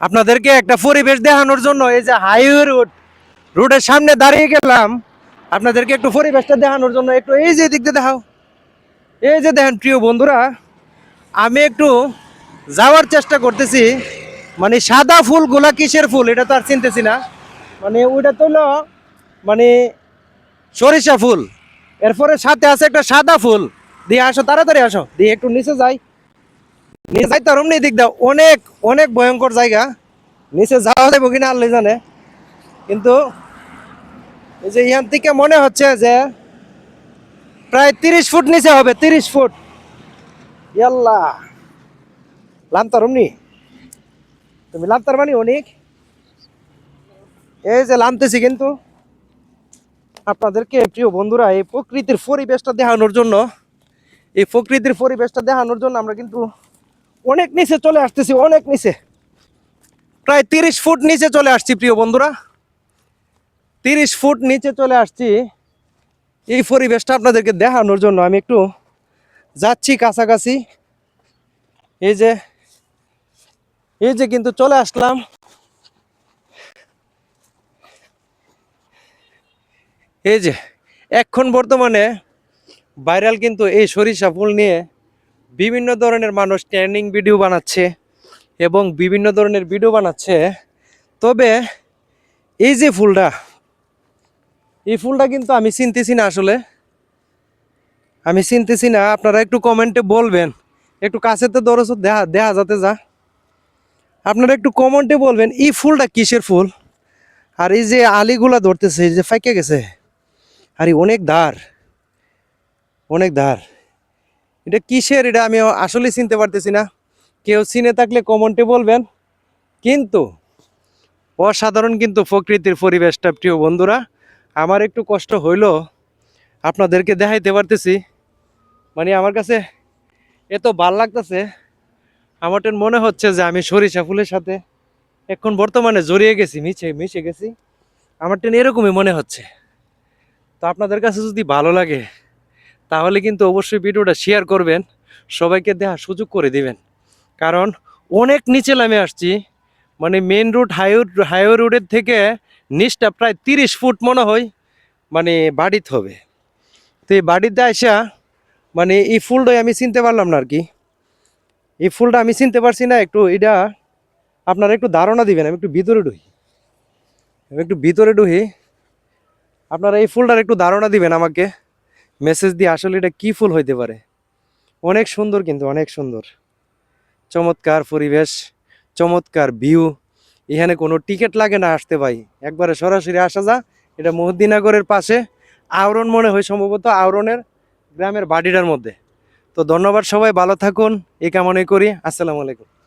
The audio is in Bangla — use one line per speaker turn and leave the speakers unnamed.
আপনাদেরকে একটা পরিবেশ দেখানোর জন্য এই যে হাইওয়ে রোড, রোডের সামনে দাঁড়িয়ে গেলাম। আপনাদেরকে একটু পরিবেশটা দেখানোর জন্য একটু এই যে দিক দিয়ে দেখাও। এই যে দেখেন প্রিয় বন্ধুরা, আমি একটু যাওয়ার চেষ্টা করতেছি। মানে সাদা ফুলগুলা কিসের ফুল এটা তো আর চিনতেছি না। মানে ওইটা তো হলো মানে সরিষা ফুল। এরপরে সাথে আছে একটা সাদা ফুল। দিয়ে আসো, তাড়াতাড়ি আসো। দিয়ে একটু নিচে যাই। নিচে যাই তার অমনি দিক দাও। অনেক অনেক ভয়ঙ্কর জায়গা। নিচে যাওয়া যাব কিনা আল্লাহ জানে। কিন্তু এই যে ইয়ান থেকে মনে হচ্ছে যে প্রায় তিরিশ ফুট নিচে হবে, তিরিশ ফুট। ইয়াল্লা। লামতার অমনি তুমি লামতার মানে অনেক? এই যে লামতেছি কিন্তু। আপনাদেরকে প্রিয় বন্ধুরা, এই প্রকৃতির পরিবেশটা দেখানোর জন্য, এই প্রকৃতির পরিবেশটা দেখানোর জন্য আমরা কিন্তু অনেক নিচে চলে আসতেছি, অনেক নিচে। প্রায় তিরিশ ফুট নিচে চলে আসছি, প্রিয় বন্ধুরা। তিরিশ ফুট নিচে চলে আসছি এই পরিবেশটা আপনাদেরকে দেখানোর জন্য। আমি একটু যাচ্ছি কাছাকাছি। এই যে এই যে কিন্তু চলে আসলাম। এই যে, এখন বর্তমানে ভাইরাল কিন্তু এই সরিষা ফুল নিয়ে বিভিন্ন ধরনের মানুষ ট্রেন্ডিং ভিডিও বানাচ্ছে এবং বিভিন্ন ধরনের ভিডিও বানাচ্ছে। তবে এই যে ফুলটা, এই ফুলটা কিন্তু আমি চিনতেছি না আসলে। আমি চিনতেছি না, আপনারা একটু কমেন্টে বলবেন। একটু কাছে তো দরজ দেখা দেখা যাতে যা। আপনারা একটু কমেন্টে বলবেন, এই ফুলটা কিসের ফুল? আর এই যে আলিগুলা ধরতেছে, এই যে ফাইকে গেছে। আর অনেক ধার অনেক ধার। এটা কিসের? এটা আমি আসলে চিনতে পারতেছি না। কেউ চিনে থাকলে কমেন্টে বলবেন। কিন্তু অসাধারণ কিন্তু প্রকৃতির পরিবেশটা, প্রিয় বন্ধুরা। আমার একটু কষ্ট হইল, আপনাদেরকে দেখাইতে পারতেছি। মানে আমার কাছে এত ভালো লাগতেছে, আমার মনে হচ্ছে যে আমি সরিষা ফুলের সাথে এখন বর্তমানে জড়িয়ে গেছি, মিশে মিশে গেছি। আমার টেন এরকমই মনে হচ্ছে। তো আপনাদের কাছে যদি ভালো লাগে তাহলে কিন্তু অবশ্যই ভিডিওটা শেয়ার করবেন, সবাইকে দেখার সুযোগ করে দিবেন। কারণ অনেক নিচে নামে আসছি মানে মেন রোড হাইওয়ে হাইওয়ে রোডের থেকে নিচটা প্রায় তিরিশ ফুট মনে হয় মানে বাড়িতে হবে। তো এই বাড়িতে আসা মানে এই ফুলটাই আমি চিনতে পারলাম না আর কি এই ফুলটা আমি চিনতে পারছি না, একটু এটা আপনারা একটু ধারণা দিবেন, আমি একটু ভিতরে ঢুই আমি একটু ভিতরে ঢুই আপনারা এই ফুলটার একটু ধারণা দিবেন আমাকে। মেসেজ দিয়ে আসলে এটা কি ফুল হইতে পারে? অনেক সুন্দর কিন্তু, অনেক সুন্দর। চমৎকার পরিবেশ, চমৎকার ভিউ এখানে কোনো টিকিট লাগে না আসতে ভাই। একবারে সরাসরি আসা যা, এটা মহদ্দিনগরের পাশে। আওরন মনে হয় সম্ভবত আওরনের গ্রামের বাড়িটার মধ্যে। তো ধন্যবাদ সবাই, ভালো থাকুন। এই কামনাই করি। আসসালামু আলাইকুম।